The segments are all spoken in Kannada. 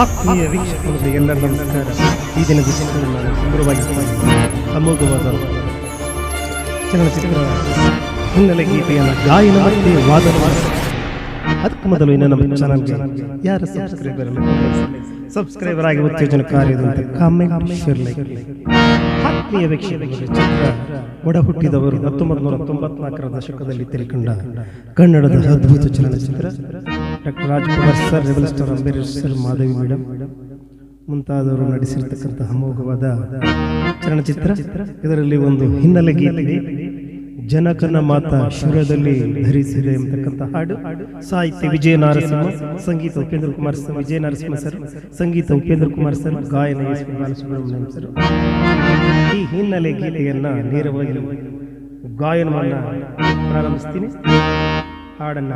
ಆತ್ಮೀಯ ವೀಕ್ಷಕರಿಗೆ ಎಲ್ಲ ನಮಸ್ಕಾರ. ಈ ದಿನ ನಾನು ಸುಂದರವಾಗಿ ಅಮೋಘವಾದ ಚಲನಚಿತ್ರ ಹಿನ್ನೆಲೆ ಗೀತೆಯನ್ನು ಗಾಯನ ಮತ್ತೆ ವಾದನ ಅದಕ್ಕೆ ಮೊದಲು ಇನ್ನು ನಮ್ಮ ಚಾನಲ್ಗೆ ಯಾರು ಸಬ್ಸ್ಕ್ರೈಬರ್ ಸಬ್ಸ್ಕ್ರೈಬರ್ ಆಗಿ ಉತ್ತೇಜನ ಕಾರ್ಯದಂತೆ ಕಾಮೆಂಟ್ ಶೇರ್ ಲೈಕ್ ಆತ್ಮೀಯ ವೀಕ್ಷಕರಿಗೆ ಚಿತ್ರ ಒಡ ಹುಟ್ಟಿದವರು ಹತ್ತೊಂಬತ್ತು ನೂರ ತೊಂಬತ್ನಾಲ್ಕರ ದಶಕದಲ್ಲಿ ತೆರೆಕಂಡ ಕನ್ನಡದ ಅದ್ಭುತ ಚಲನಚಿತ್ರ. Doctor Rajkumar sir, rebel star Ambedkar sir, Madhavi madam ಮುಂತಾದವರು ನಡೆಸಿರ್ತಕ್ಕಂಥ ಅಮೋಘವಾದ ಚಲನಚಿತ್ರ. ಇದರಲ್ಲಿ ಒಂದು ಹಿನ್ನೆಲೆ ಗೀತೆ. ಜನಕನ ಮಾತ ಶಿರದಲ್ಲಿ ಧರಿಸಿದೆ ಎಂಬತಕ್ಕಂಥ ಹಾಡು. ಸಾಹಿತ್ಯ ವಿಜಯ ನರಸಿಂಹ ಸಂಗೀತ ಉಪೇಂದ್ರ ಕುಮಾರ್ ಸರ್ ವಿಜಯ ನರಸಿಂಹ ಸರ್, ಸಂಗೀತ ಉಪೇಂದ್ರ ಕುಮಾರ್ ಸರ್, ಗಾಯನ ಬಾಲಸುಬ್ರಹ್ಮಣ್ಯಂ ಸರ್. ಈ ಹಿನ್ನೆಲೆ ಗೀತೆಯನ್ನು ನೇರವಾಗಿ ಗಾಯನವನ್ನು ಪ್ರಾರಂಭಿಸ್ತೀನಿ. Hard and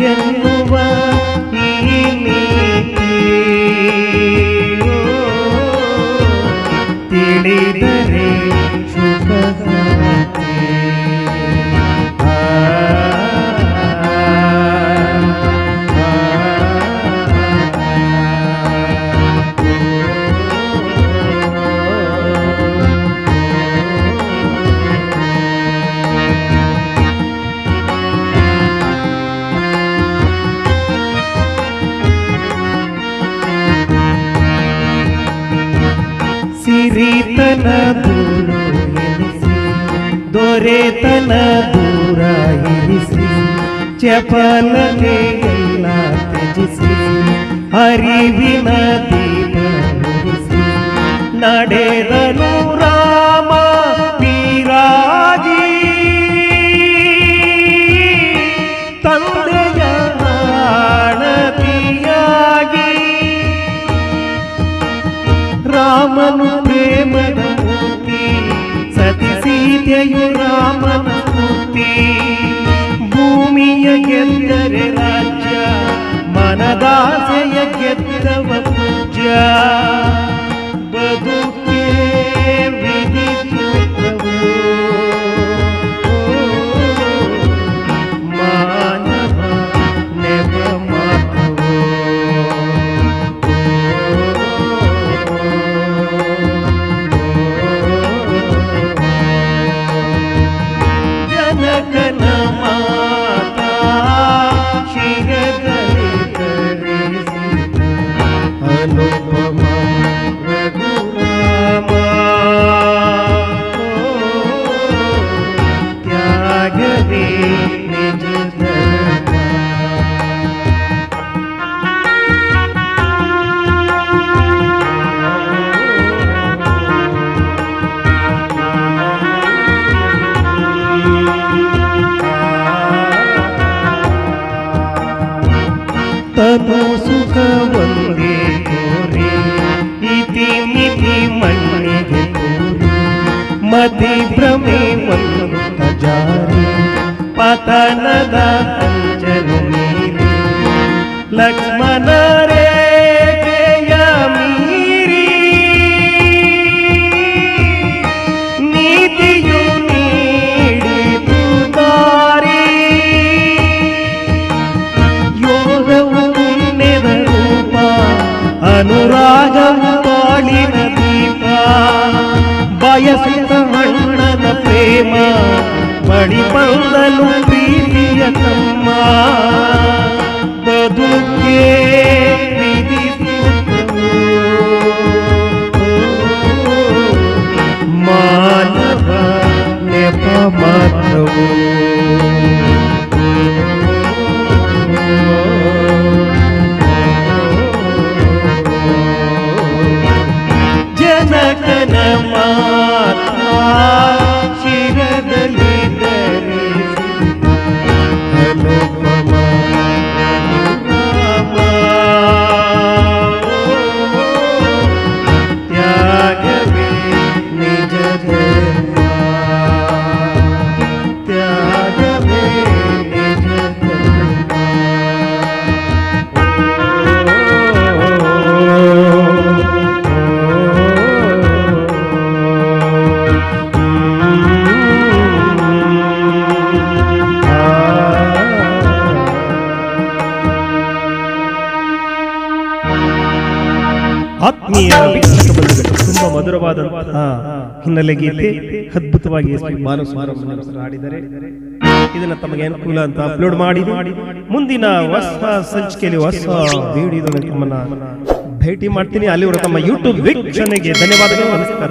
yeah, yeah. ಸಿರಿತನ ದೂರ ಎನಿಸಿ ದೊರೆತನ ದೂರ ಇರಿಸಿ ಚಪಲನೆ ಎಲ್ಲ ತ್ಯಜಿಸಿ ಅರಿವಿನ ದೀಪ ಉರಿಸಿ ಸೀತೆಯು ರಾಮನ ಮೂರ್ತಿ ಭೂಮಿಯ ಗೆದ್ದರೆ ರಾಜ್ಯ ಮನದಾಸೆಯ ಗೆದ್ದವ ಪೂಜ್ಯ ತನು ಸುಖ ಒಂದೇ ಕೋರಿ ಇತಿ ಮಿತಿ ಮಣ್ಣಿಗೆ ತೋರಿ ಮತಿ ಭ್ರಮೆ ಒಂದು ಜಾರಿ ಪತನದ ಅಂಜನು ಮೀರಿ ಲಕ್ಷ್ಮಣ ಬಯಸಿದ ಅಣ್ಣನ ಪ್ರೇಮ ಆತ್ಮೀಯ ವೀಕ್ಷಕ ಬಂಧುಗಳು ತುಂಬಾ ಮಧುರವಾದಂತಹ ಹಿನ್ನೆಲೆ ಗೀತೆ ಅದ್ಭುತವಾಗಿ ಇದನ್ನ ತಮಗೆ ಅನುಕೂಲ ಅಂತ ಅಪ್ಲೋಡ್ ಮಾಡಿ ಮುಂದಿನ ಹೊಸ ಸಂಚಿಕೆಯಲ್ಲಿ ಹೊಸ ವಿಡಿಯೋದಲ್ಲಿ ತಮ್ಮನ್ನ ಭೇಟಿ ಮಾಡ್ತೀನಿ. ಅಲ್ಲಿವರು ತಮ್ಮ ಯೂಟ್ಯೂಬ್ ವೀಕ್ಷಣೆಗೆ ಧನ್ಯವಾದಗಳು. ನಮಸ್ಕಾರ.